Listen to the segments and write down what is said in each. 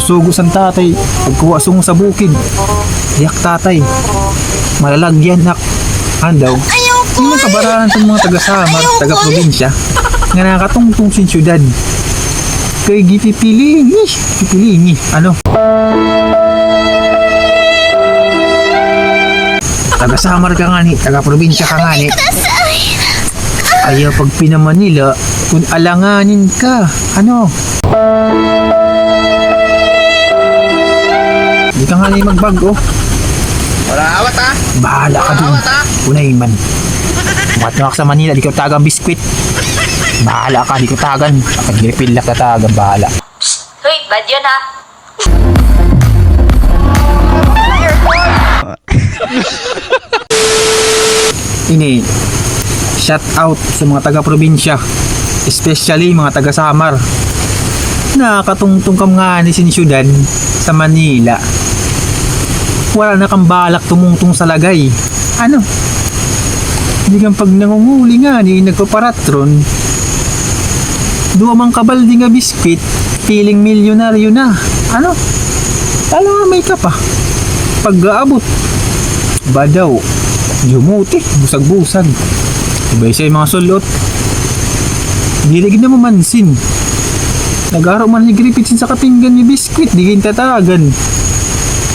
Sugos ang tatay. Pagkuha sung sa bukid. Yak tatay. Malalagyan nak. Andaw. Yung kabarahan sa mga taga-samar, taga-probinsya. Nga nakatungtong sin syudad. Kay gipipilingi. Pipilingi. Ano? Taga-samar ka nga ni. Taga-probinsya ka nga ni. Ayaw pag pinamanila, kung alanganin ka. Ano? Hindi ka nga na magbago. Wala awat ha. Bahala ka dun. Awat ha. Unay man. Matawak sa Manila, di ko tagang biskwit. Bahala ka, di ko tagan. Pag-refill ka tagang bahala. Hoy, bad yun ha. Ini, shout out sa mga taga-probinsya. Especially mga taga-Samar. Nakakatungtong kam nga ni sin syudad sa Manila. Wala na kang balak tumungtong sa lagay. Ano? Hindi kang pag nangunguli nga ni nagpaparatron. Duwa mang kabaldi nga biskwit, feeling milyonaryo na. Ano? Tala may ka pa. Pag-aabot. Ba daw? Yumuti, busag-busag. Iba isa yung mga sulot. Diligid na mamansin. Nag-araw man ni Griffithsin sa kapinggan ni Biscuit, di kayo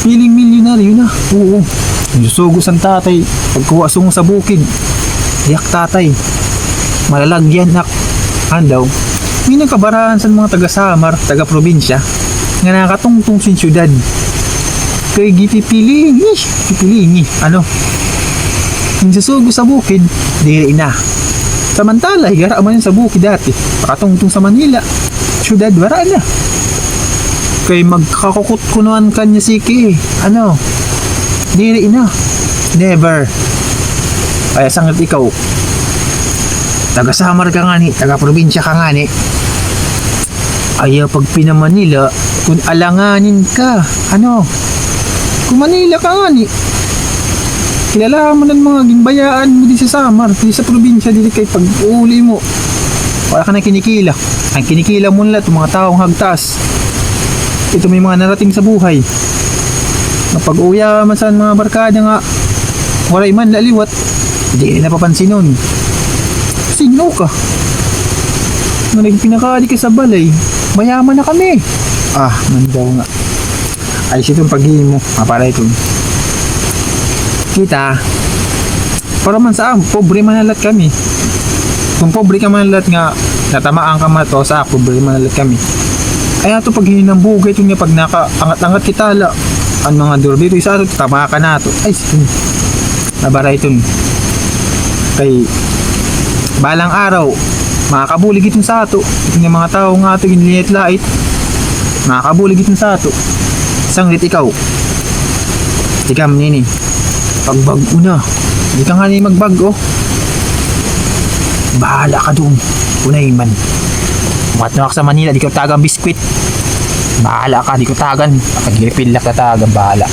Feeling milyonaryo na. Oo. Susugos ang tatay. Pagkuha sungo sa bukid. Yak tatay. Malalagyan nak. Andaw. May nagkabarahan sa mga taga-Samar, taga-probinsya. Nga nakatungtong sin syudad. Kay gipipilingi. Pipilingi. Ano? Yung susugo sa bukid, dili na. Samantala, higara man yun sa bukid dati. Pakatungtong sa Manila. Syudad, wala na. Kay magkakukot kunuan kanya si Ki. Ano? Dili na. Never. Kaya sangat ikaw. Taga-Samar ka nga ni, taga-probinsya ka nga ni. Ayaw pag pinamanila, kung alanganin ka. Ano? Kung Manila ka nga ni, kilala mo ng mga gimbayaan mo di sa Samar, di sa probinsya, di kay pag uli mo. Wala ka na kinikila. Ang kinikila mo nila, itong mga taong hagtas. Ito may mga narating sa buhay. Kapag uya man sa mga barkada nga, walay man laliwat, hindi na napapansin nun. Sino ka? Nung nagpinakali ka sa balay, mayaman na kami. Ah, mandaw nga. Ayos itong paghihin mo. Ah, para ito kita para man sa am, pobre manalat kami. Kung pobre ka manalat nga, natamaan ka man to sa pobre manalat kami. Kaya to pag ng bugay ito nga pag nakaangat-angat kita la, ang mga durbito isa to, tama ka na to. Ay, sige. Nabara ito. Kay, balang araw, makakabulig itong sa ato. Ito nga mga tao nga ito, giniliit lait. Makakabulig itong sa ato. Sanglit ikaw. Tikam nini pagbago na. Hindi ka nga na magbago. Bahala ka doon. Unay man. Matnawak sa Manila, di ko tagang biskwit. Bahala ka, di ko tagan. Pag-refill ka tagang bahala.